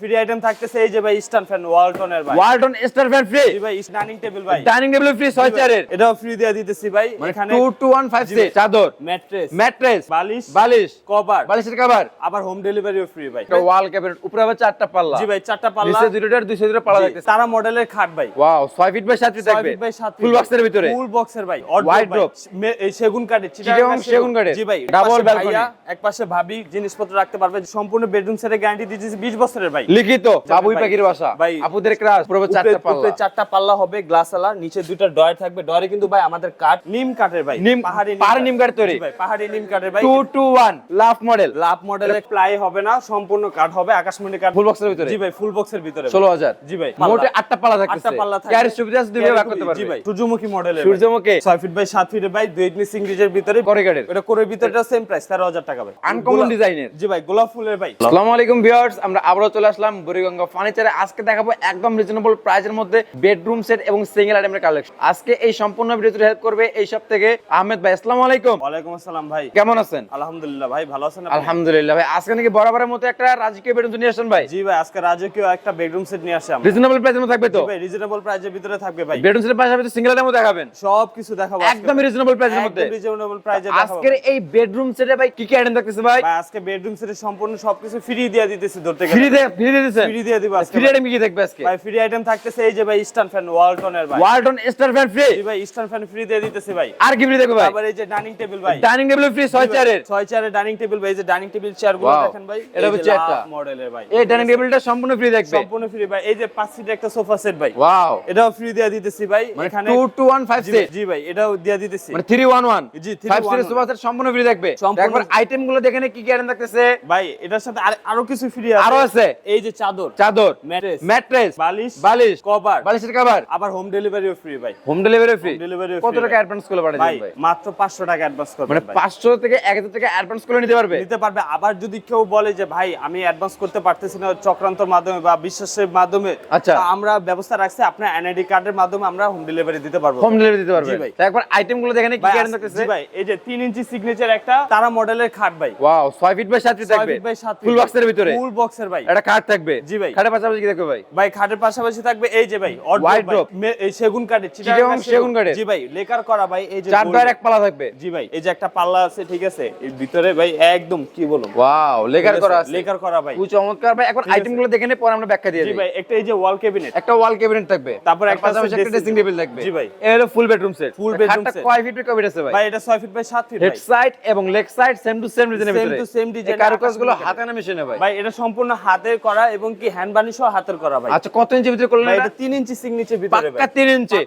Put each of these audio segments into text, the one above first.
Free item থাকতেছে এই যে ভাই ফ্যান ওয়ালটনের ভাই। ওয়ালটন ফ্যান ফ্রি ভাই ডাইনিং টেবিল ভাই। ডাইনিং টেবিল ফ্রি ছয় চেয়ারের এটাও ফ্রি দিয়ে দিতেছি ভাই। এখানে 2215 জি সে চাদর। ম্যাট্রেস ম্যাট্রেস বালিশ। বালিশ। কভার। বালিশের কভার। আবার হোম ডেলিভারিও ফ্রি ভাই। একটা ওয়াল ক্যাবিনেট উপরে আবার চারটা পাল্লা। জি ভাই চারটা পাল্লা। নিচে পাল্লা তারা মডেলের খাট ভাই। ওয়াও 6 ফিট বাই 7 ফিট থাকবে। ভাই সাত ফুল বক্সের ভিতরে। ফুল বক্সের ভাই। এই সেগুন কাঠের চিটাগাং সেগুন কাঠের। জি ভাই ডাবল balcony। ভাইয়া এক পাশে ভাবি জিনিসপত্র রাখতে পারবে। সম্পূর্ণ বেডরুম সেটের গ্যারান্টি দিয়েছি 20 বছরের ভাই। লিখিত বাবুই পাখির বাসা। ভাই। আপুদের ক্রাশ পুরো চারটা উপরে পাল্লা চারটা পাল্লা হবে গ্লাস আলা নিচে দুইটা ডয়ার থাকবে। ডয়ারে কিন্তু ভাই আমাদের কাঠ নিম কাঠের ভাই। নিম- পাহাড়ি পাহাড়ি নিম কাঠ তৈরি। ভাই পাহাড়ি নিম কাঠের ভাই। 221 লাভ মডেল লাভ মডেলের প্লাই হবে না সম্পূর্ণ কাঠ হবে আকাশমণি কাঠ ফুল বক্সের ভিতরে। জি ভাই ফুল বক্সের ভিতরে ভাই। 16000 জি ভাই মোটে আটটা পাল্লা থাকতেছে। আটটা পাল্লা থাকবে। ক্যারি সুবিধা আছে দুইভাবে ভাগ করতে পারবে। জি ভাই সূর্যমুখী মডেলের সূর্যমুখী। 6 ফিট বাই 7 ফিটের ভাই দুই ইঞ্চি সিঙ্গেজের ভিতরে। করিগার্ডের এটা করে ভিতরটা সেম প্রাইস 13000 টাকা ভাই। আনকমন ডিজাইনের জি ভাই গোলাপ ফুলের ভাই। আসসালামু আলাইকুম ভিউয়ার্স আমরা আবারও চলে আসলাম বুড়িগঙ্গা। ফার্নিচারে আজকে দেখাবো একদম রিজনেবল প্রাইসের মধ্যে বেডরুম সেট এবং সিঙ্গেল আইটেমের কালেকশন আজকে এই সম্পূর্ণ ভিডিওতে হেল্প করবে এই সব থেকে আহমেদ ভাই। আসসালামু আলাইকুম। ওয়ালাইকুম আসসালাম ভাই। কেমন আছেন? আলহামদুলিল্লাহ ভাই ভালো আছেন আলহামদুলিল্লাহ ভাই আজকে নাকি বরাবরের মতো একটা রাজকীয় বেডরুম নিয়ে আসেন ভাই? জি ভাই আজকে রাজকীয় একটা বেডরুম সেট নিয়ে আসি আমরা। রিজনেবল প্রাইসের মধ্যে থাকবে তো? ভাই রিজনেবল প্রাইসের ভিতরে থাকবে ভাই। বেডরুম সেটের পাশাপাশি সিঙ্গেল আইটেমও দেখাবেন? সব কিছু দেখাবো একদম রিজনেবল প্রাইসের মধ্যে। রিজনেবল প্রাইসে দেখাবো। আজকের এই বেডরুম সেটে ভাই কি কি আইটেম থাকতেছে ভাই? ভাই আজকে বেডরুম সেটের সম্পূর্ণ সবকিছু ফ্রি দিয়ে দিতেছি ধরতে ফ্রি গেলে দে ফ্রি দিয়ে দিছেন ফ্রি দিয়ে দিব আজকে ফ্রি আইটেম কি থাকবে আজকে? ভাই ফ্রি আইটেম থাকতেছে এই যে ভাই স্ট্যান্ড ফ্যান ওয়ালটনের ভাই। ওয়ালটন স্টার ফ্যান ফ্রি জি ভাই স্ট্যান্ড ফ্যান ফ্রি দিয়ে দিতেছি ভাই। আর কি ফ্রি থাকবে ভাই? আবার এই যে ডাইনিং টেবিল ভাই। ডাইনিং টেবিল ফ্রি ছয় চেয়ারের ছয় চেয়ারের ডাইনিং টেবিল ভাই এই যে ডাইনিং টেবিল চেয়ারগুলো দেখেন ভাই এটা হচ্ছে একটা। মডেলের ভাই। এই ডাইনিং টেবিলটা সম্পূর্ণ ফ্রি থাকবে সম্পূর্ণ ফ্রি ভাই এই যে পাঁচ সিটের একটা সোফা সেট ভাই। ওয়াও এটাও ফ্রি দিয়ে দিতেছি ভাই মানে এখানে 2215 জি সেট ভাই, জি ভাই এটাও দিয়ে দিতেছি। মানে 311 জি, 5 সিরিজ 311 সোফা সেট সম্পূর্ণ ফ্রি থাকবে একবার আইটেমগুলো দেখেন কি কি আইটেম থাকতেছে? ভাই এটার সাথে আরও কিছু ফ্রি আছে। আরও আছে। এই যে চাদর চাদর ম্যাট্রেস ম্যাট্রেস বালিশ বালিশ কভার। বালিশের কভার আবার হোম ডেলিভারিও ফ্রি ভাই। হোম ডেলিভারি ফ্রি ডেলিভারি কত টাকা অ্যাডভান্স করে ভাই মাত্র 500 টাকা অ্যাডভান্স করবেন মানে 500 থেকে 1000 টাকা অ্যাডভান্স করে নিতে পারবে? নিতে পারবে। আবার যদি কেউ বলে যে ভাই আমি অ্যাডভান্স করতে পারতেছি না চক্রান্তর মাধ্যমে বা বিশ্বাসের মাধ্যমে আচ্ছা। আমরা ব্যবস্থা রাখছি। আপনার এনআইডি কার্ডের মাধ্যমে আমরা হোম ডেলিভারি দিতে পারব। হোম ডেলিভারি দিতে পারবে। ভাই। একবার আইটেমগুলো দেখেন কি ভাই, কি এই যে 3 ইঞ্চি সিগনেচার একটা তারা মডেলের খাট ভাই। ওয়াও 6 ফিট বাই 7 ফিট থাকবে। ফুল বক্সের ভিতরে। ফুল বক্সের ভাই। একটা কার্ড থাকবে? জি ভাই। কার্ডের পাশাপাশি কি থাকবে ভাই? ভাই খাটের পাশাপাশি থাকবে এই যে ভাই। মে- এই সেগুন কাঠের চিটাগাং সেগুন কাঠের। জি ভাই লেকার করা ভাই এই যে চার gold- এক পালা থাকবে। জি ভাই এই যে একটা পাল্লা আছে ঠিক আছে এর ভিতরে ভাই একদম কি বলব? ওয়াও লেকার করা আছে। লেকার করা ভাই। খুব চমৎকার ভাই এখন আইটেমগুলো দেখে নিয়ে পরে আমরা ব্যাখ্যা দিয়ে জি ভাই একটা এই যে ওয়াল ক্যাবিনেট একটা ওয়াল ক্যাবিনেট থাকবে। তারপর তার একটা পাশাপাশি একটা ড্রেসিং টেবিল থাকবে। জি ভাই। এই হলো full bedroom set Full bedroom set। কয় ফিট কয় ফিট আছে ভাই? ভাই এটা 6 ফিট বাই 7 ফিট হেড ভাই। সাইড এবং leg side same to same ডিজাইনের ভিতরে। to same design এই কারুকাজগুলো হাতে না মেশিনে ভাই? ভাই এটা সম্পূর্ণ হাতের করা এবং কি হ্যান্ড বানিশ হাতের করা ভাই। আচ্ছা কত ইঞ্চি ভিতরে করলেন এটা? এটা 3 ইঞ্চি সিগনেচার ভিতরে পাক্কা 3 ইঞ্চি।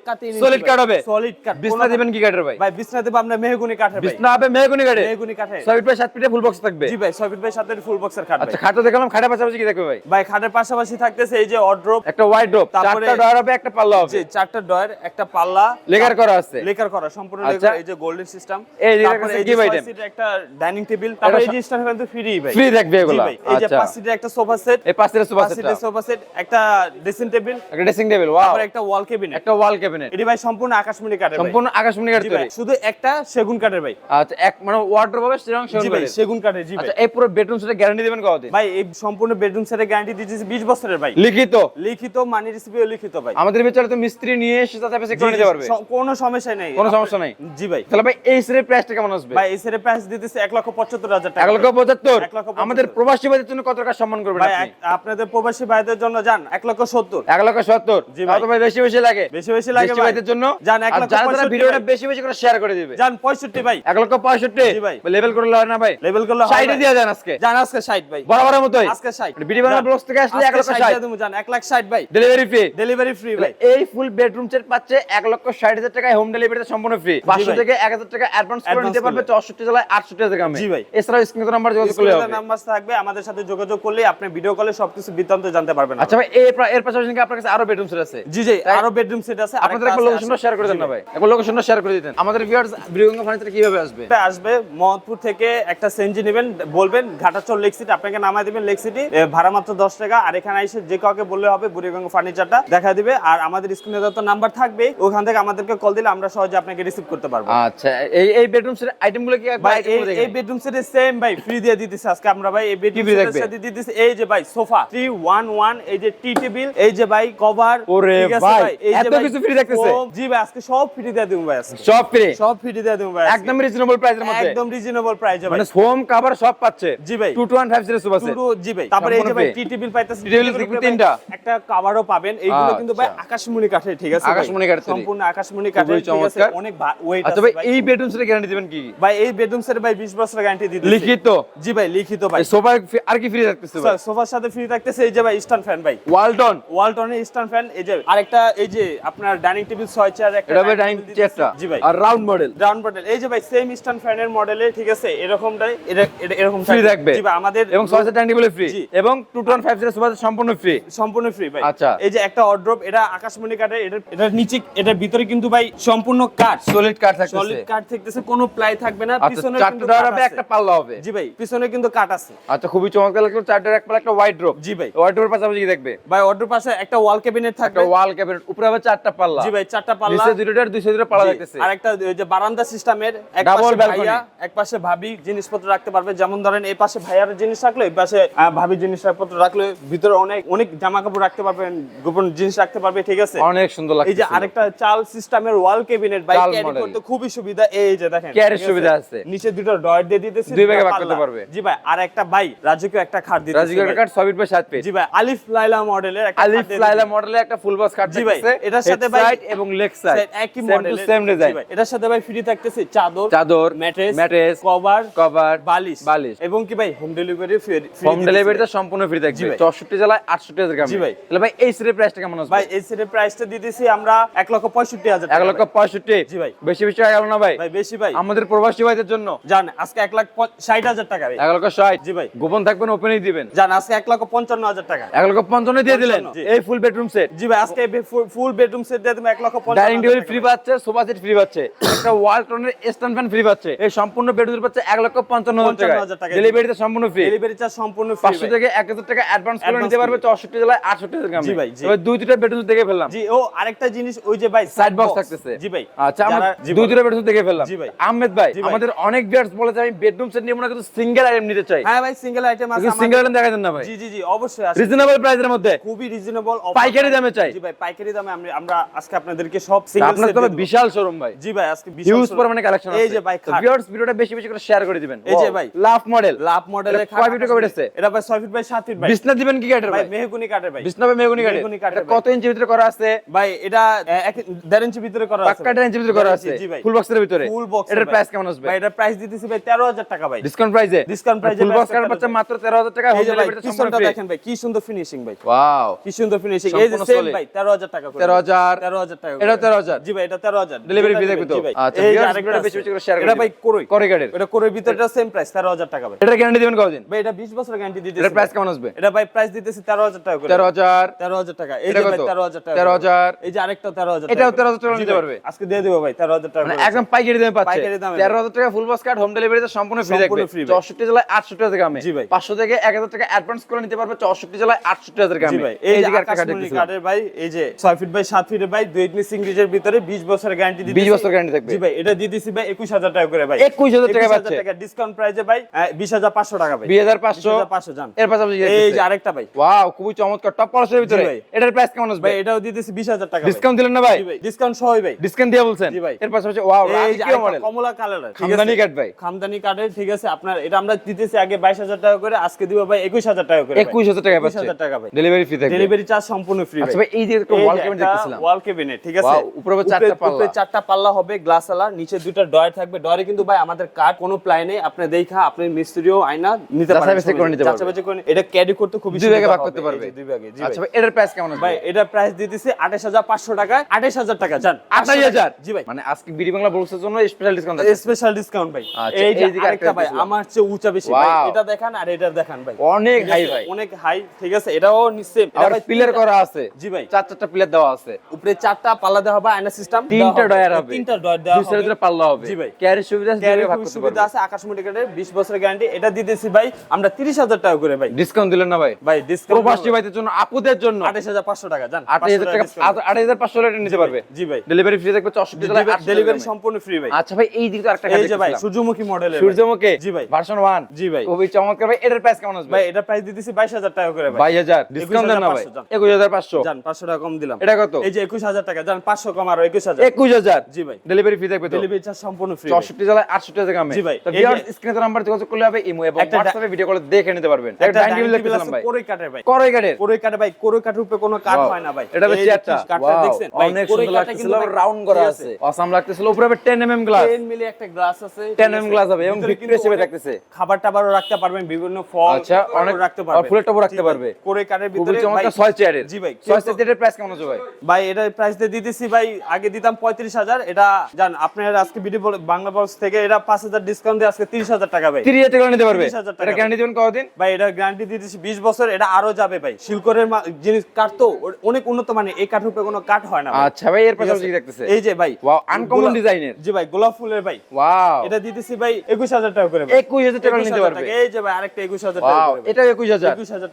সলিড কাট হবে। সলিড কাট বিছনা দিবেন কি কাঠের ভাই? ভাই বিছনা দেব আমরা মেহগুনি কাঠের ভাই। বিছনা হবে মেহগনি কাঠে মেহগুনি কাঠে 6 ফিট বাই 7 ফিটে ফুল বক্স থাকবে। জি ভাই 6 ফিট বাই 7 এর ফুল বক্সের খাট ভাই। আচ্ছা খাটও দেখালাম খাটের পাশাপাশি কি থাকবে ভাই? ভাই খাটের পাশাপাশি থাকতেছে এই যে অড্রপ একটা ওয়াইড ড্রপ চারটা ডয়ার হবে একটা পাল্লা হবে। যে চারটা ডয়ের একটা পাল্লা। লেকার করা আছে। লেকার করা সম্পূর্ণ আচ্ছা। লেকার এই যে গোল্ডেন সিস্টেম এই যে কি ভাই? সিটের একটা ডাইনিং টেবিল তারপর এই এটা যে স্ট্যান্ড ফ্যান তো ফ্রি ভাই। ফ্রি থাকবে জি এগুলো। ভাই এই যে আচ্ছা। পাঁচ সিটের একটা সোফা সেট এই পাঁচ সিটের সোফা সিটের সোফা সেট একটা ড্রেসিং টেবিল একটা ড্রেসিং টেবিল ওয়াও একটা ওয়াল কেবিনেট একটা ওয়াল ক্যাবিনেট এটি ভাই সম্পূর্ণ আকাশমণি কাঠের ভাই। সম্পূর্ণ আকাশমণি কাঠ জি ভাই, তৈরি শুধু একটা সেগুন কাঠের ভাই। আচ্ছা এক মানে ওয়ার্ডরোব হবে সেরকম ভাই সেগুন কাঠের জি ভাই। আচ্ছা এই পুরো বেডরুম সেটে গ্যারান্টি দিবেন কতদিন ভাই এই সম্পূর্ণ বেডরুম সেটের গ্যারান্টি দিয়েছি 20 বছরের ভাই। লিখিত? লিখিত মানি রিসিপিও লিখিত ভাই। আমাদের বিচারে তো মিস্ত্রি নিয়ে এসে তাতে চেক করে নিতে পারবে। কোনো সমস্যা নেই। কোনো সমস্যা নাই। জি ভাই। তাহলে ভাই এই সেটের প্রাইসটা কেমন আসবে? ভাই এই সেটের প্রাইস দিতেছে এক লক্ষ পঁচাত্তর হাজার টাকা। এক লক্ষ পঁচাত্তর? এক লক্ষ পঁচাত্তর। আমাদের প্রবাসী ভাইদের জন্য কত টাকা সম্মান করবেন ভাই আপনি? আপনাদের প্রবাসী ভাইদের জন্য যান এক লক্ষ সত্তর। এক লক্ষ সত্তর? ভাই। বেশি বেশি লাগে? বেশি বেশি লাগে ভাইদের জন্য? যান এক লক্ষ যারা ভিডিওটা বেশি বেশি করে শেয়ার করে দিবে। যান পঁয়ষট্টি ভাই। এক লক্ষ পঁয়ষট্টি? ভাই। লেভেল করে লয় না ভাই? লেভেল করলে হয় সাইডে দিয়ে যান আজকে। যান আজকে ষাট ভাই। বরাবরের মতোই? আজকে ষাট। বিডি বাংলা ব্লগস থেকে আসলে এক লক্ষ ষাট ষাট। যান এক লাখ ষাট ভাই। ডেলিভারি ফ্রি ডেলিভারি ফ্রি ভাই। এই ফুল বেডরুম সেট পাচ্ছে এক লক্ষ ষাট হাজার টাকায় হোম ডেলিভারিতে সম্পূর্ণ ফ্রি পাঁচশো থেকে এক হাজার টাকা অ্যাডভান্স করে নিতে পারবে চৌষট্টি জেলায় আটষট্টি গ্রামে। জি ভাই। এছাড়াও স্ক্রিন নাম্বার যোগাযোগ করলে নাম্বার থাকবে আমাদের সাথে যোগাযোগ করলে আপনি ভিডিও কলে সবকিছু বৃত্তান্ত জানতে পারবেন আচ্ছা ভাই এর এর পাশাপাশি আপনার কাছে আরও বেডরুম সেট আছে। জি জি আরও বেডরুম সেট আছে আপনাদের একটা লোকেশনটা শেয়ার করে দেন না ভাই। একটা লোকেশনটা শেয়ার করে দিতেন। আমাদের ভিউয়ার্স বিরগঙ্গা ফার্নিচার কীভাবে আসবে? আসবে মোহাম্মদপুর থেকে একটা সেনজি নেবেন বলবেন ঘাটাচর লেক সিটি আপনাকে নামায় দিবেন লেক সিটি ভাড়া মাত্র দশ টাকা আর এখানে এসে যে কাউকে বললে হবে বুড়িগঙ্গা ফার্নিচারটা দেখা দিবে আর আমাদের স্ক্রিনে যত নাম্বার থাকবে ওখান থেকে আমাদেরকে কল দিলে আমরা সহজে আপনাকে রিসিভ করতে পারব। আচ্ছা এই এই বেডরুম সেট আইটেমগুলো কি ভাই এই। বেডরুম সেটের সেম ভাই ফ্রি দিয়ে দিতেছি আজকে আমরা ভাই এই বেডরুম সেটের সাথে দিতেছি এই যে ভাই সোফা। থ্রি ওয়ান ওয়ান এই যে টি টেবিল এই যে ভাই কভার। ওরে ভাই, এত কিছু free থাকতেছে? জি ভাই আজকে সব ফ্রি দিয়ে দেবো ভাই আজকে। সব ফ্রি সব ফ্রি দিয়ে দেবো ভাই একদম রিজনেবল প্রাইসের মধ্যে। একদম রিজনেবল প্রাইসে ভাই। মানে হোম কভার সব পাচ্ছে। জি ভাই। 2215 সিরিজ সোফা সেট জি ভাই। তারপরে এই যে ভাই টি টেবিল পাইতেছেন টি উপরে তিনটা। একটা কভারও পাবেন। এইগুলো কিন্তু ভাই আচ্ছা। আকাশমণি কাঠের ঠিক আছে আকাশমণি কাঠের সম্পূর্ণ আকাশমণি কাঠের ঠিক আছে। অনেক ওয়েট আচ্ছা আছে ভাই এই বেডরুম সেটের গ্যারান্টি দিবেন কি? ভাই এই বেডরুম সেট ভাই 20 বছরের গ্যারান্টি দিতে লিখিত? জি ভাই লিখিত ভাই। সোফা আর কি ফ্রি থাকতেছে ভাই? সোফার সাথে ফ্রি থাকতেছে এই যে ভাই স্ট্যান্ড ফ্যান ভাই। ওয়ালটন ওয়ালটনের স্ট্যান্ড ফ্যান এই যে আরেকটা এই যে আপনার ডাইনিং টেবিল ছয় চেয়ার একটা এটা ডাইনিং চেয়ারটা জি ভাই। আর রাউন্ড মডেল রাউন্ড মডেল এই যে ভাই সেম স্ট্যান্ড ফ্যানের মডেলে ঠিক আছে এরকমটাই এটা এরকম ফ্রি থাকবে। জি ভাই আমাদের এবং সসের ডাইনিং টেবিল ফ্রি এবং 2215 সিরিজ সোফা সম্পূর্ণ ফ্রি সম্পূর্ণ ফ্রি ভাই। আচ্ছা। এই যে একটা অর্ড্রপ এটা আকাশমণি কাঠের এটা এটার নিচে এটার ভিতরে কিন্তু ভাই সম্পূর্ণ কাঠ সলিড কাঠ থাকতেছে। সলিড কাঠ থাকতেছে কোনো প্লাই থাকবে না আচ্ছা পিছনে কিন্তু একটা পাল্লা হবে। জি ভাই পিছনে কিন্তু কাঠ আছে। আচ্ছা খুবই চমৎকার লাগল চারটার এক পাল্লা একটা হোয়াইট জি ভাই। পাশাপাশি কি দেখবে? ভাই পাশে একটা ওয়াল ক্যাবিনেট থাকবে। একটা ওয়াল ক্যাবিনেট উপরে হবে চারটা পাল্লা। জি ভাই চারটা পাল্লা। নিচে দুইশো দুটো পাল্লা থাকতেছে আর একটা যে বারান্দা সিস্টেমের এক পাশে ভাইয়া এক পাশে ভাবি জিনিসপত্র রাখতে পারবে। যেমন ধরেন এই পাশে ভাইয়ার জিনিস রাখল এই পাশে ভাবি জিনিসপত্র রাখল ভিতরে অনেক অনেক জামা কাপড় রাখতে পারবেন গোপন জিনিস রাখতে পারবে ঠিক আছে? অনেক সুন্দর এই যে আরেকটা চাল সিস্টেমের ওয়াল ক্যাবিনেট ভাই ক্যারি করতে খুবই সুবিধা। এই যে দেখেন ঠিক সুবিধা আছে। নিচে দুটো ডয়ার দিয়ে দিতেছি দুই ভাগে ভাগ করতে পারবে। জি ভাই আর একটা ভাই রাজুকে একটা খাট দিতেছি রাজুকের ভাই। কাঠ ছবির পর সাত পেজ জি ভাই আলিফ লাইলা মডেলের একটা আলিফ লাইলা দিতেছি। মডেলে একটা ফুল বক্স জি ভাই, এটার সাথে ভাই- এবং লেগ সাইড একই মডেলের সেম ডিজাইন এটার সাথে ভাই ফ্রি থাকতেছে চাদর চাদর ম্যাট্রেস ম্যাট্রেস কভার কভার বালিশ। বালিশ। এবং কি ভাই হোম ডেলিভারি ফ্রি হোম ডেলিভারিটা সম্পূর্ণ ফ্রি থাকবে। 64 জেলায় 68 হাজার জি ভাই। তাহলে ভাই এই সেটের প্রাইসটা কেমন আসবে? ভাই এই সেটের প্রাইসটা দিতেছি আমরা এক লক্ষ পঁয়ষট্টি হাজার এক লক্ষ পঁয়ষট্টি? জি ভাই। বেশি বেশি হয়ে গেল না ভাই? ভাই বেশি ভাই। আমাদের প্রবাসী ভাইদের জন্য। জান আজকে এক লাখ প- ষাট হাজার টাকা ভাই এক লক্ষ ষাট? জি ভাই। গোপন থাকবেন ওপেনই দিবেন। জান আজকে এক লক্ষ পঞ্চান্ন হাজার টাকা। এক লক্ষ পঞ্চান্ন দিয়ে দিলেন? জি। এই ফুল বেডরুম সেট জি ভাই আজকে ফুল বেডরুম সেট দিয়ে তুমি এক লক্ষ ডাইনিং টেবিল ফ্রি পাচ্ছে সোফা সেট ফ্রি পাচ্ছে একটা ওয়াল স্ট্যান্ড ফ্যান ফ্রি পাচ্ছে। এই সম্পূর্ণ বেডরুম পাচ্ছে এক লক্ষ পঞ্চান্ন হাজার টাকা। টাকা। ডেলিভারিতে সম্পূর্ণ ফ্রি ডেলিভারি চার্জ সম্পূর্ণ ফ্রি পাঁচশো থেকে এক হাজার টাকা অ্যাডভান্স করে নিতে পারবে চৌষট্টি জেলায় আটষট্টি জি ভাই, দুই দুটা বেডরুম দেখে ফেললাম। জি ও আরেকটা জিনিস ওই যে ভাই সাইড বক্স থাকতেছে। জি ভাই আচ্ছা আমরা দুই দুটা বেডরুম দেখে ফেললাম। জি ভাই। আহমেদ ভাই আমাদের অনেক ভিউয়ার্স বলে যে আমি বেডরুম সেট নিয়ে না কিন্তু সিঙ্গেল আইটেম নিতে চাই। হ্যাঁ ভাই সিঙ্গেল আইটেম আছে সিঙ্গেল আইটেম দেখা দেন না ভাই। জি। জি জি অবশ্যই আছে রিজনেবল প্রাইসের মধ্যে। খুবই রিজনেবল পাইকারি দামে চাই। জি ভাই পাইকারি দামে আমরা আজকে আপনাদেরকে সব সিঙ্গেল আপনার তবে বিশাল শোরুম ভাই। জি ভাই আজকে বিশাল হিউজ পরিমাণে কালেকশন আছে। এই যে ভাই ভিউয়ার্স ভিডিওটা বেশি বেশি করে শেয়ার করে দিবেন। এই যে ভাই। লাভ মডেল লাভ মডেলের কয় ফিট কবে এসেছে? এটা ভাই 6 ফিট বাই 7 ফিট ভাই। বিছনা দিবেন কি কাঠের ভাই মেহগুনি কাঠের ভাই। বিছনা হবে মেগুনি কাঠের? মেহগনি কাঠের কত ইঞ্চি ভিতরে করা আছে? ভাই এটা আহ, এক দেড় ইঞ্চি ভিতরে করা আছে। পাক্কা দেড় ইঞ্চি ভিতরে করা আছে। জি ভাই। ফুল বক্সের ভিতরে। ফুল বক্স এটার প্রাইস কেমন আসবে? ভাই এটার প্রাইস দিতেছি ভাই 13000 টাকা ভাই। ডিসকাউন্ট প্রাইসে price এ ফুল বক্স একটা পাচ্ছে মাত্র 13000 টাকা। এই হোম সম্পূর্ণ দেখেন ভাই কি সুন্দর ফিনিশিং ভাই। ওয়াও কি সুন্দর ফিনিশিং এই যে সেম ভাই 13000 টাকা করে। 13000 13000 টাকা। এটাও 13000 জি ভাই এটা 13000 Delivery যেটা fee থাকবে তো? আচ্ছা, এই আরেকটা বেশি বেশি করে share করে এটা ভাই দিবেন। করই করে কাঠের। এটা করই সেম প্রাইস 13000 টাকা ভাই। এটার গ্যারান্টি দিবেন কতদিন ভাই এটা 20 বছরের গ্যারান্টি দিতেছি এটার প্রাইস কেমন আসবে? এটা ভাই প্রাইস দিতেছি 13000 টাকা করে। 13000 13000 টাকা। এই যে ভাই 13000 টাকা 13,000 এই যে আরেকটা 13000 এটাও টাকা। 13,000 টাকা নিতে পারবে। আজকে দিয়ে দেবো ভাই 13000 টাকা মানে একদম পাইকারি দামে পাচ্ছে। পাইকারি দামে। 13000 টাকা ফুল বক্স কার্ড হোম ডেলিভারিতে সম্পূর্ণ ফ্রি থাকবে free ভাই। 64 জেলায় 68 হাজার গ্রামে জি ভাই। 500 থেকে 1000 টাকা অ্যাডভান্স করে নিতে পারবে 64 জেলায় 68 হাজার গ্রামে। ভাই এই যে। কাঠের ভাই এই যে 6 ফিট বাই 7 ফিটের ভাই দুই ইঞ্চি সিঙ্গেজের ভিতরে 20 বছরের গ্যারান্টি 20 বছর guarantee থাকবে। জি ভাই এটা দিয়ে দিছি ভাই 21000 টাকা করে ভাই। 21,000 টাকা পাচ্ছে। টাকা ডিসকাউন্ট প্রাইসে ভাই আহ, 20500 টাকা ভাই। 2500 500 জান। এর পাশাপাশি এই যে আরেকটা ভাই। ওয়াও খুবই চমৎকার। টপ পলিশের ভিতরে। ভাই। এটার প্রাইস কেমন আসবে? ভাই এটাও দিতেছি 20000 টাকা ডিসকাউন্ট দিলেন না ভাই? ভাই ডিসকাউন্ট সহই ভাই। ডিসকাউন্ট দিয়ে বলছেন? জি ভাই। এর পাশাপাশি ওয়াও এই যে মডেল কমলা কালার খামদানি কাঠ ভাই। খামদানি কাঠের ঠিক আছে আপনার এটা আমরা দিতেছি আগে 22000 টাকা করে আজকে দিব ভাই 21000 টাকা করে 21000 টাকা পাচ্ছে। 21000 টাকা ভাই ডেলিভারি ফ্রি থাকবে। ডেলিভারি চার্জ সম্পূর্ণ ফ্রি আচ্ছা ভাই। এই যে একটা ওয়াল ক্যাবিনেট দেখতেছিলাম। ওয়াল ক্যাবিনেট ঠিক আছে? উপরে চারটা পাল্লা। উপরে চারটা পাল্লা হবে গ্লাস আলা নিচে দুটো ডয়ার থাকবে। ডয়ারে কিন্তু ভাই আমাদের কাঠ কোনো প্লাই নেই। আপনি দেখা আপনি মিস্ত্রিও আয়না নিতে যাচাই পারেন করে নিতে পারবে। যাচাই বাছাই করে নি- এটা ক্যারি করতে খুবই দুই ভাগে ভাগ করতে পারবে। দুই ভাগে আচ্ছা ভাই। ভাই এটার প্রাইস কেমন আসবে ভাই এটা প্রাইস দিতেছি 28500 টাকা 28000 টাকা জান। 28000 জি ভাই। মানে আজকে বিডি বাংলা বলছের জন্য স্পেশাল ডিসকাউন্ট স্পেশাল ডিসকাউন্ট ভাই। এই যে আরেকটা ভাই আমার চেয়ে উঁচা বেশি। ভাই এটা দেখান আর এটা দেখান ভাই। অনেক হাই আছে? ভাই। অনেক হাই ঠিক আছে? এটাও নিশ্চয় এটা পিলার করা আছে। জি ভাই। চার চারটা পিলার দেওয়া আছে। উপরে চারটা পাল্লা দেওয়া হবে আয়না সিস্টেম তিনটা ডয়ার হবে। তিনটা ডয়ার দেওয়া দুই সাইডে পাল্লা হবে। জি ভাই। ক্যারি সুবিধা আছে ক্যারি সুবিধা আছে আকাশমণি কাঠের 20 বছরের গ্যারান্টি এটা দিতেছি ভাই আমরা 30000 টাকা করে ভাই। ডিসকাউন্ট দিলেন না ভাই। ভাই ডিসকাউন্ট প্রবাসী ভাইদের জন্য আপুদের জন্য। 28500 টাকা জান 8000 টাকা 8500 টাকা নিতে পারবে। জি ভাই। ডেলিভারি ফ্রি থাকবে 64 জেলায় 800 ডেলিভারি সম্পূর্ণ ফ্রি ভাই। আচ্ছা ভাই এই দিকে তো আরেকটা এই যে ভাই সূর্যমুখী মডেলের সূর্যমুখী জি ভাই। ভার্সন 1 জি ভাই। খুবই চমৎকার ভাই এটার প্রাইস কেমন আসবে? ভাই এটা প্রাইস দিতেছি টাকা করে ভাই। ডিসকাউন্ট দেন না ভাই। 21,500 যান। একুশ হাজার পাঁচশো। যান পাঁচশো টাকা কম দিলাম। এটা কত? এই যে একুশ হাজার টাকা যান পাঁচশো কম আরও জি ভাই। ডেলিভারি ফি থাকবে তো? ডেলিভারি চার্জ সম্পূর্ণ ফ্রি চৌষট্টি জেলায় জি ভাই, তো ভিউয়ার্স নাম্বার যোগাযোগ করলে হবে ইমো এবং ভিডিও কলে দেখে নিতে পারবেন। একটা ডাইনিং টেবিল দেখতেছিলাম ভাই কোরই কাঠের ভাই। করই গাড়ির কোরই কাঠে ভাই কোরই উপরে কোনো Wow. হয় না ভাই। এটা চেয়ারটা কাঠটা দেখছেন? ভাই কোরই কিন্তু রাউন্ড করা আছে। অসাম লাগতেছিল উপরে হবে 10 mm গ্লাস 10 মিলি একটা গ্লাস আছে 10 mm গ্লাস হবে এবং অনেক থাকতেছে। খাবার টাবারও রাখতে পারবেন বিভিন্ন ফল আচ্ছা, অনেক- রাখতে পারবেন। আর ফুলের টবও রাখতে পারবে। কাঠের খুবই ভিতরে ভাই চমৎকার ছয় চেয়ারের জি ভাই ছয় চেয়ারের প্রাইস কেমন আছে ভাই? ভাই এটা প্রাইস দিয়ে দিতেছি ভাই আগে দিতাম পঁয়ত্রিশ হাজার এটা জান আপনার আজকে ভিডিও বাংলা বক্স থেকে এটা পাঁচ হাজার ডিসকাউন্ট দিয়ে আজকে তিরিশ হাজার টাকা ভাই। 30 হাজার টাকা নিতে পারবে। 30,000। এটা গ্যারান্টি দিবেন কতদিন? ভাই এটা গ্যারান্টি দিতেছি বিশ বছর এটা আরও যাবে ভাই। শিলকরের জিনিস কাঠ তো অনেক উন্নত মানে এই কাঠ উপরে কোনো কাঠ হয় না আচ্ছা ভাই এর পাশাপাশি কি দেখতেছে। এই যে ভাই ওয়াও আনকমন ডিজাইনের জি ভাই গোলাপ ফুলের ভাই। ওয়াও এটা দিতেছি ভাই একুশ হাজার টাকা করে ভাই। 21,000 টাকা নিতে পারবে। এই যে ভাই আরেকটা একুশ হাজার টাকা ওয়াও করে ভাই। এটা 21000 21,000 টাকা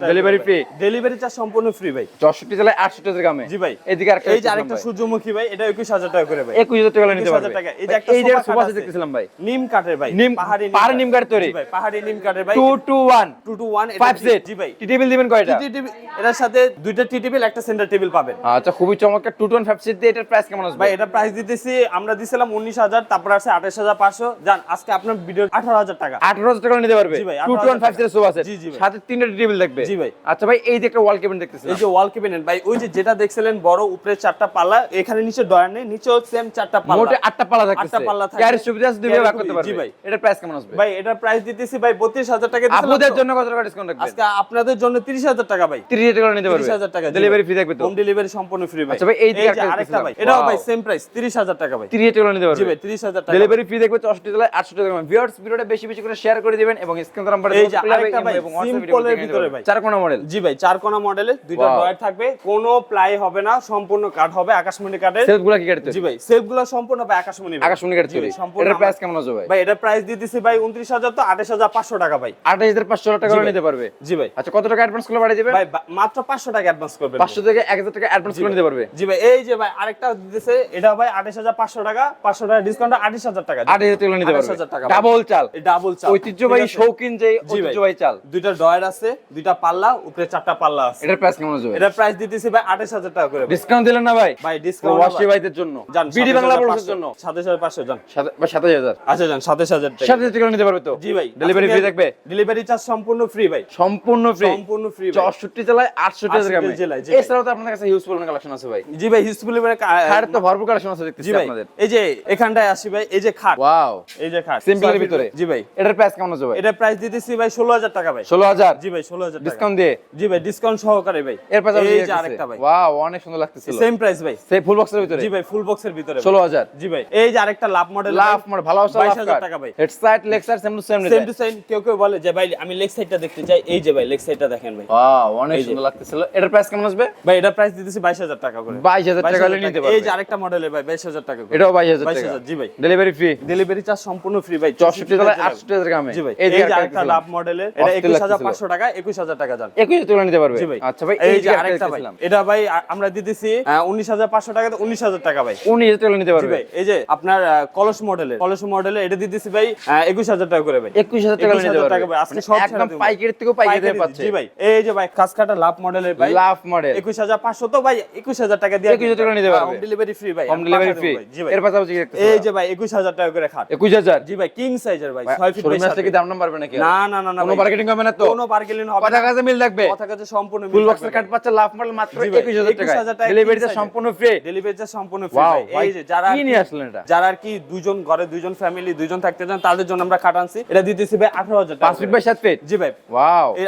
ডেলিভারি ফ্রি ডেলিভারি চার্জ সম্পূর্ণ ফ্রি ভাই। 64 জেলায় 68 হাজার গ্রামে। জি ভাই। এদিকে আরেকটা এই যে আরেকটা সূর্যমুখী ভাই এটা একুশ হাজার টাকা করে ভাই। 21000 টাকা নিতে পারবে। টাকা। এই যে একটা এই যে সোফা সোফা দেখতেছিলাম ভাই। নিম কাঠের ভাই। নিম- পাহাড়ি পাহাড়ি নিম কাঠের তৈরি। ভাই পাহাড়ি নিম কাঠের ভাই। 221 টু টু ওয়ান 5 সেট জি ভাই। টি টেবিল দিবেন কয়টা? টি টেবিল এটার সাথে দুইটা টি টেবিল একটা সেন্টার টেবিল পাবেন। আচ্ছা খুবই চমৎকার। 225 সেট দিয়ে এটার প্রাইস কেমন আসবে? ভাই এটা প্রাইস দিতেছি আমরা দিছিলাম উনিশ হাজার তারপর আছে আঠাশ হাজার পাঁচশো। জান আজকে আপনার ভিডিও আঠারো হাজার টাকা। 18000 টাকা নিতে পারবে। জি ভাই, 225 সেট সোফা সেট। জি, জি ভাই। সাথে তিনটা টেবিল থাকবে জি ভাই। আচ্ছা ভাই এই যে একটা ওয়াল কেবিন দেখতেছেন এই যে ওয়াল কেবিনেট ভাই ওই যে যেটা দেখছিলেন বড় উপরে চারটা পাল্লা এখানে নিচে ডয়ার নেই নিচেও সেম চারটা পাল্লা। মোটে আটটা পাল্লা আটটা পাল্লা থাকবে। সুবিধা আছে খুবই, জি ভাই। এটার প্রাইস কেমন আসবে? ভাই এটার প্রাইস দিতেছি ভাই বত্রিশ হাজার টাকা দিছিলাম আপুদের তো। জন্য কত টাকা ডিসকাউন্ট রাখবেন আজকে আপনাদের জন্য তিরিশ হাজার টাকা ভাই। 30000 টাকা নিতে পারবে। তিরিশ হাজার টাকা ডেলিভারি ফ্রি থাকবে তো? হোম ডেলিভারি সম্পূর্ণ ফ্রি ভাই। আচ্ছা ভাই, এই যে আরেকটা ভাই এটাও ভাই সেম প্রাইস তিরিশ হাজার টাকা ভাই। 30000 টাকা নিতে জি পারবে ভাই তিরিশ হাজার টাকা। ডেলিভারি ফ্রি দেখবে 64 জেলায় 800 টাকা। ভিউয়ার্স ভিডিওটা বেশি বেশি করে শেয়ার করে দিবেন এবং স্ক্রিন নাম্বারে এই যে আরেকটা ভাই, simple এর ভিতরে ভাই। চার কোনা মডেল জি ভাই চার কোনা মডেলে দুইটা ডয়ার থাকবে কোনো প্লাই হবে না সম্পূর্ণ কাঠ হবে আকাশমণি কাঠের। সেলফগুলো কি কাটতে জি ভাই সেলফগুলো সম্পূর্ণ ভাই আকাশমণি আকাশমণি কাটতে সম্পূর্ণ এটার প্রাইস কেমন আছে ভাই? ভাই এটা প্রাইস দিয়ে দিছি ভাই উনত্রিশ হাজার তো আঠাশ হাজার পাঁচশো টাকা ভাই। 28500 টাকা করে নিতে পারবে? জি ভাই। আচ্ছা কত টাকা অ্যাডভান্স করে বাড়িয়ে দিবেন ভাই মাত্র পাঁচশো টাকা অ্যাডভান্স করবেন 500 থেকে 1000 টাকা অ্যাডভান্স করে নিতে পারবে? জি ভাই এই যে ভাই আরেকটা দিতেছে এটা ভাই আঠাশ হাজার পাঁচশো টাকা পাঁচশো টাকা ডিসকাউন্ট টাকা। 8000 টাকা নিতে পারবে। 28,000 টাকা। ডাবল চাল। ডাবল চাল। ঐতিহ্যবাহী শৌখিন যে। ঐতিহ্যবাহী চাল। দুইটা ডয়ার আছে দুইটা পাল্লা উপরে চারটা পাল্লা আছে। এটার প্রাইস কেমন আছে এটা প্রাইস দিতেছি ভাই আঠাশ হাজার টাকা করে ডিসকাউন্ট দিলেন না ভাই? ভাই ডিসকাউন্ট ওয়াশি ভাইদের জন্য। জান বিডি বাংলা বলছের জন্য। সাতাশ হাজার পাঁচশো জান। 27000 আচ্ছা জান সাতাশ হাজার টাকা। 7000 টাকা নিতে পারবে তো? জি ভাই ডেলিভারি ফ্রি থাকবে? ডেলিভারি চার্জ সম্পূর্ণ ফ্রি ভাই। সম্পূর্ণ ফ্রি সম্পূর্ণ ফ্রি চৌষট্টি জেলায় আটষট্টি হাজার 68 গ্রামে। এছাড়াও তো আপনার কাছে হিউজ পরিমাণ কালেকশন আছে ভাই। জি ভাই হিউজফুলি মানে খাট তো ভরপুর কালেকশন আছে দেখতেছি আপনাদের। এই যে এখানটায় আসি ভাই এই যে খাট। ওয়াও এই যে খাট। সিম্পলের ভিতরে? জি ভাই। এটার প্রাইস কেমন আছে ভাই? এটা প্রাইস দিতেছি ভাই ষোলো হাজার টাকা ভাই। ষোলো হাজার? জি ভাই ষোলো হাজার ডিসকাউন্ট দিয়ে? জি ভাই ডিসকাউন্ট সহকারে ভাই। এর পাশে এই যে আরেকটা ভাই। ওয়াও অনেক সুন্দর লাগতেছিল। সেম প্রাইস ভাই। সেই ফুল বক্সের ভিতরে? জি ভাই ফুল বক্সের ভিতরে ষোলো হাজার। জি ভাই এই যে আরেকটা লাভ মডেল লাভ ভালো আছে বাইশ হাজার টাকা ভাই। Head side leg side same to same same to same কেউ কেউ বলে যে ভাই আমি লেগ সাইডটা দেখতে চাই। এই যে ভাই লেগ সাইডটা দেখেন ভাই। ওয়াও অনেক সুন্দর লাগতেছিল। এটার প্রাইস কেমন আসবে? ভাই এটা প্রাইস দিতেছি বাইশ হাজার টাকা করে। 22000 টাকা হলে 22,000 এই যে আরেকটা মডেলের ভাই বাইশ হাজার টাকা এটাও বাইশ হাজার টাকা। জি ভাই। ডেলিভারি ফ্রি ডেলিভারি চার্জ সম্পূর্ণ ফ্রি ভাই। চৌষট্টি জেলায় আটষট্টি হাজার গ্রামে জি ভাই। এই এই যে যে আরেকটা আরেকটা লাভ মডেলের এটা একুশ হাজার পাঁচশো টাকা। একুশ হাজার টাকা যান। একুশ হাজার নিতে পারবে? আচ্ছা ভাই এই যে আরেকটা আরেকটা ভাই এটা ভাই আমরা দিতেছি উনিশ হাজার পাঁচশো টাকা উনিশ হাজার টাকা ভাই। উনিশ হাজার নিতে পারবে। এই যে আপনার কলস মডেলের কলস মডেলের এটা দিতেছি ভাই একুশ হাজার টাকা করে ভাই। একুশ হাজার টাকা নিতে টাকা ভাই, আজকে সব একদম দেবো। পাইকারির পাইকারি পাইকারি পাচ্ছে। জি ভাই এই যে ভাই কাসকাটা লাভ মডেলের ভাই লাভ মডেল। একুশ হাজার পাঁচশো তো ভাই একুশ হাজার টাকা দিয়ে 21,000 টাকা নিতে পারবে। হোম ডেলিভারি ফ্রি ভাই হোম ডেলিভারি ফ্রি জি ভাই। এর পাশাপাশি এই যে ভাই একুশ হাজার টাকা করে খাট। একুশ হাজার? জি ভাই কিং সাইজের ভাই ছয় ফিট শোরুমে কি দাম নাম নাকি না না না কোনো মার্কেটিং হবে না তো? কোনো বার্গেনিং হবে কথা কাছে মিল থাকবে। কথা কাছে সম্পূর্ণ ফুল বক্সের কাট পাচ্ছে লাভ মডেল মাত্র জি ভাই, একুশ হাজার 21,000 টাকা টাকা ডেলিভারিটা সম্পূর্ণ ফ্রি ডেলিভারি সম্পূর্ণ ফ্রি এই যে যারা কি নিয়ে আসলেন এটা? যারা আর কি দুজন ঘরে দুজন ফ্যামিলি দুজন থাকতে চান তাদের জন্য আমরা আনছি। এটা দিতেছি ভাই আঠারো হাজার টাকা পাঁচ ফিট বাই ফিট? জি ভাই। ওয়াও এই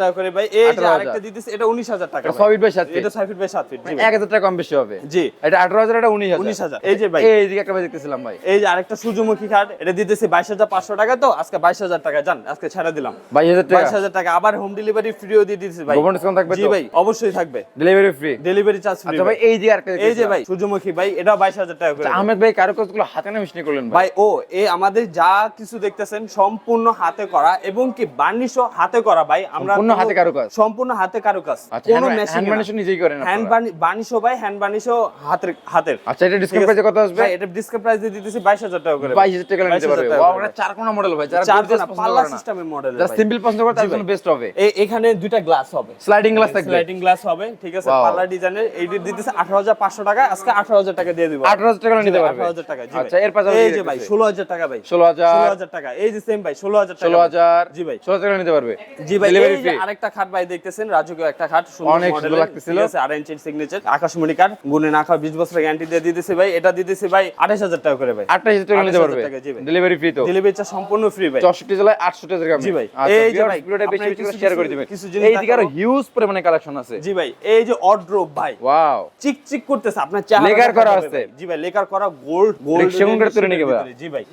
টাকা করে ভাই। এই যে আরেকটা দিতেছি এটা উনিশ হাজার টাকা ফিট বাই সাত ফিট। এটা ছয় ফিট বাই সাত ফিট জি মানে ভাই। এক হাজার টাকা কম বেশি হবে। জি। এটা আঠারো হাজার এটা উনিশ উনিশ হাজার। হাজার এই যে ভাই। এইদিকে একটা ভাই দেখতেছিলাম ভাই। এই যে আরেকটা সূর্যমুখী খাট এটা দিতেছি বাইশ হাজার পাঁচশো টাকা তো আজকে বাইশ হাজার টাকা জান আজকে ছাড়া দিলাম। বাইশ হাজার টাকা। বাইশ হাজার টাকা আবার হোম ডেলিভারি ফ্রিও দিয়ে ভাই। গোপন ডিসকাউন্ট থাকবে জি ভাই অবশ্যই থাকবে। Delivery free delivery charge free আচ্ছা ভাই এই যে এই যে ভাই সূর্যমুখী ভাই এটা বাইশ হাজার টাকা করে আচ্ছা, আহমেদ ভাই কারুকাজগুলো হাতে না মিশনি করলেন ভাই? ও এ আমাদের যা কিছু দেখতেছেন সম্পূর্ণ হাতে করা এবং কি বার্নিশও হাতে করা ভাই আমরা সম্পূর্ণ হাতে কারুকাজ? সম্পূর্ণ হাতে কারুকাজ আচ্ছা কোনো মেশিন বানিশ নিজেই করেন হ্যান্ড বার্নিশও ভাই হ্যান্ড বার্নিশও হাতের হাতের। আচ্ছা এটা ডিসকাউন্ট প্রাইসে কত আসবে? ভাই এটা ডিসকাউন্ট প্রাইস দিয়ে দিতেছি বাইশ হাজার টাকা করে। বাইশ হাজার টাকা নিতে পারবে। টাকা ওয়াও এটা চার কোনা মডেল ভাই চার পছন্দ পাল্লা সিস্টেমের মডেল যারা সিম্পল পছন্দ করে তার জন্য বেস্ট হবে। এখানে দুইটা গ্লাস হবে। স্লাইডিং গ্লাস থাকবে। স্লাইডিং গ্লাস হবে ঠিক আছে. পার্লার ডিজাইনের এইটি দিতেছে আঠারো হাজার পাঁচশো টাকা আজকে আঠারো হাজার টাকা দিয়ে দিব। আঠারো হাজার টাকা নিতে পারবে। আঠারো হাজার টাকা জি আচ্ছা এর পাশাপাশি এই যে ভাই ষোলো হাজার টাকা ভাই। ষোলো হাজার। ষোলো হাজার টাকা এই যে সেম ভাই ষোলো হাজার টাকা। ষোলো ভাই। হাজার। জি ভাই। ষোলো হাজার টাকা নিতে পারবে। জি ভাই এই যে আরেকটা খাট ভাই দেখতেছেন রাজকীয় একটা খাট সুন্দর অনেক সুন্দর লাগতেছিল। ঠিক আছে? আর ইঞ্চির সিগনেচার আকাশমণি কাঠ গুনে না খাওয়া বিশ বছরের গ্যারান্টি দিয়ে দিতেছি ভাই। এটা দিতেছি ভাই আঠাশ হাজার টাকা করে ভাই। আঠাশ হাজার টাকা নিতে পারবে। ডেলিভারি ফ্রি তো। ডেলিভারি চার্জ সম্পূর্ণ ফ্রি ভাই। চৌষট্টি জেলায় আটশো টাকা জি ভাই। আচ্ছা, এই যে ভাই, বেশি শেয়ার করে দিবেন। কিছু জিনিস এই দিকে আরও হিউজ পরিমাণে কালেকশন আছে। জি ভাই এই যে অড্রোপ ভাই। ওয়াও করতেছে আপনার চেহারা লেকার করা আছে। জি ভাই লেকার করা গোল্ড গোল্ড সেগুন ভাই? জি ভাই।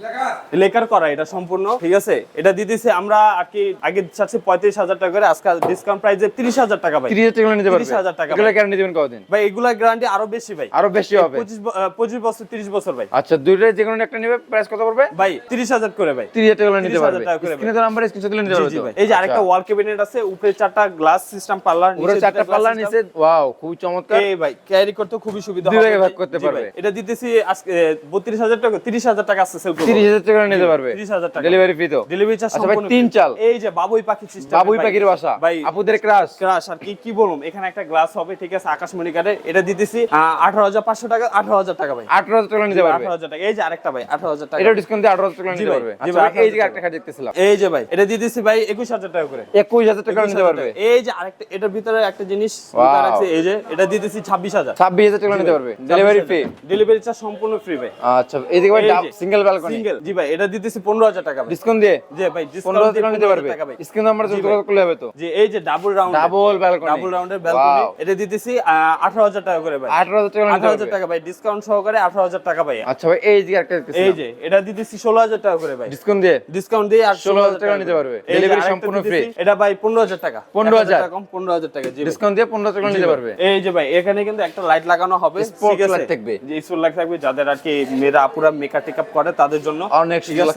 লেকার করা এটা সম্পূর্ণ ঠিক আছে? এটা দিতেছি আমরা আর কি আগে চাচ্ছি পঁয়ত্রিশ হাজার টাকা করে আজকে ডিসকাউন্ট প্রাইসে তিরিশ হাজার টাকা ভাই। তিরিশ হাজার টাকা নিতে পারবে। 30,000 টাকা এগুলো গ্যারান্টি দিবেন কতদিন ভাই এগুলা গ্যারান্টি আরও বেশি ভাই। আরও বেশি হবে। পঁচিশ বছর তিরিশ বছর ভাই। আচ্ছা যে কোনো একটা নেবে প্রাইস কত পড়বে? ভাই তিরিশ হাজার করে ভাই। তিরিশ হাজার টাকা নিতে পারবে। করে স্ক্রিনে তো নাম্বার স্ক্রিনশট দিলে নিতে পারবে এই যে আরেকটা আচ্ছা। ওয়াল ক্যাবিনেট আছে উপরে চারটা গ্লাস সিস্টেম পাল্লার চারটা নিচে ওয়াও খুব চমৎকার। এই ভাই ক্যারি করতে খুবই সুবিধা দুই হবে। ভাগে ভাগ করতে পারবে। এটা দিতেছি আজকে বত্রিশ হাজার টাকা তিরিশ হাজার টাকা আসছে সেল তিরিশ হাজার টাকা নিতে পারবে। তিরিশ হাজার টাকা। ডেলিভারি ফ্রি তো। ডেলিভারি চার্জ আচ্ছা ভাই তিন চাল। এই যে বাবুই পাখি সিস্টেম বাবুই পাখির বাসা। আপুদের ক্রাশ ক্রাশ আর কি কি বলুম এখানে একটা গ্লাস হবে ঠিক আছে আকাশমণি এটা দিতেছি আঠারো হাজার পাঁচশো টাকা আঠারো হাজার টাকা ভাই। আঠারো হাজার টাকা নিতে পারবে। আঠারো হাজার টাকা। এই যে আরেকটা ভাই আঠারো হাজার টাকা। এটা ডিসকাউন্ট দিয়ে আঠারো হাজার টাকা নিতে পারবে। আচ্ছা এই যে দেখতেছিলাম। এই যে ভাই এটা দিতেছি ভাই একুশ হাজার টাকা করে। একুশ হাজার টাকা নিতে পারবে। এই যে আরেকটা এটার ভিতরে একটা জিনিস আছে, এই যে এটা দিতেছি ছাব্বিশ হাজার। ছাব্বিশ হাজার টাকা নিতে পারবে। ডেলিভারি ফ্রি ডেলিভারি চার্জ সম্পূর্ণ ফ্রি ভাই। আচ্ছা এইদিকে ভাই সিঙ্গেল ব্যালকনি সিঙ্গেল জি ভাই এটা দিতেছি পনেরো হাজার টাকা ডিসকাউন্ট দিয়ে? জি ভাই পনেরো হাজার টাকা নিতে পারবে। স্ক্রিন নাম্বার যোগাযোগ করলে হবে তো। যে এই যে double round double balcony double রাউন্ডের ব্যালকনি এটা দিতেছি আঠারো হাজার টাকা করে ভাই। আঠারো হাজার টাকা আঠারো হাজার টাকা ভাই ডিসকাউন্ট সহকারে আঠারো হাজার টাকা ভাই। আচ্ছা ভাই এই দিকে একটা এই যে এটা দিতেছি ষোলো হাজার টাকা করে ভাই। ডিসকাউন্ট দিয়ে? ডিসকাউন্ট দিয়ে আর 16,000 টাকা নিতে পারবে। সম্পূর্ণ free। এটা ভাই পনেরো হাজার টাকা। 15,000 টাকা কম পনেরো হাজার টাকা ডিসকাউন্ট দিয়ে পনেরো টাকা নিতে পারবে? এই যে ভাই এখানে কিন্তু একটা লাইট লাগানো হবে থাকবে। যে লাইট থাকবে যাদের আর কি মেয়েরা আপুরা মেকআপ টেকআপ করে তাদের জন্য। অনেক সুন্দর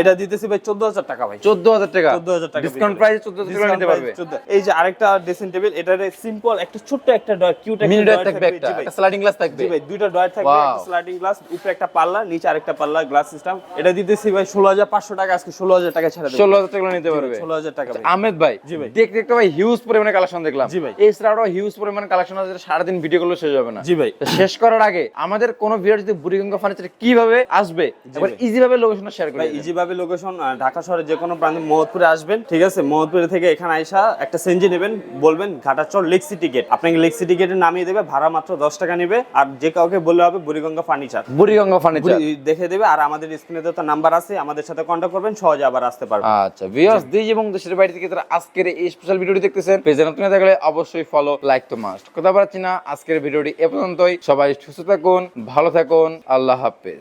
এটা দিতেছি ভাই চোদ্দ হাজার টাকা ভাই। চোদ্দ হাজার টাকা। চোদ্দ হাজার টাকা ডিসকাউন্ট প্রাইস চোদ্দ হাজার টাকা নিতে পারবে। এই যে আরেকটা ড্রেসিং টেবিল এটার সিম্পল একটা ছোট্ট একটা ডয়ার কিউট একটা ডয়ার থাকবে একটা ভাই। স্লাইডিং গ্লাস থাকবে। ভাই দুইটা ডয়ার থাকবে একটা স্লাইডিং গ্লাস উপরে একটা পাল্লা নিচে আরেকটা পাল্লা গ্লাস সিস্টেম এটা দিতেছি ভাই ষোলো হাজার পাঁচশো টাকা আজকে ষোলো হাজার টাকা ছেড়ে ষোলো হাজার টাকা নিতে পারবে। ষোলো হাজার টাকা ভাই। আহমেদ ভাই ভাই। দেখতে দেখতে ভাই হিউজ পরিমাণে কালেকশন দেখলাম। জি ভাই। এছাড়াও হিউজ পরিমাণে কালেকশন আছে সারাদিন ভিডিও করলে শেষ হবে না। জি ভাই। শেষ করার আগে আমাদের কোন ভিডিও যদি বুড়িগঙ্গা ফার্নিচার কীভাবে আসবে এবার ইজি ভাবে লোকেশনটা শেয়ার ভাই ইজি ভাবে লোকেশন ঢাকা শহরের যে কোনো প্রান্তে মোহাম্মদপুরে আসবেন ঠিক আছে? মোহাম্মদপুরে থেকে এখানে আইসা একটা সেঞ্জি নেবেন বলবেন ঘাটাচর লেক সিটি গেট আপনাকে লেক সিটি গেটে নামিয়ে দেবে ভাড়া মাত্র দশ টাকা নেবে আর যে কাউকে বললে হবে বুড়িগঙ্গা ফার্নিচার বুড়িগঙ্গা ফার্নিচার দেখে দেবে আর আমাদের স্ক্রিনে তো নাম্বার আছে আমাদের সাথে কন্ট্যাক্ট করবেন সহজে আবার আসতে পারবেন। আচ্ছা ভিউয়ার্স দেশ এবং দেশের বাইরে থেকে যারা আজকের এই স্পেশাল ভিডিওটি দেখতেছেন। পেজে নতুন থাকলে অবশ্যই ফলো লাইক তো মাস্ট কথা বলাচ্ছি না, আজকের ভিডিওটি এ পর্যন্তই। সবাই সুস্থ থাকুন, ভালো থাকুন, আল্লাহ হাফেজ।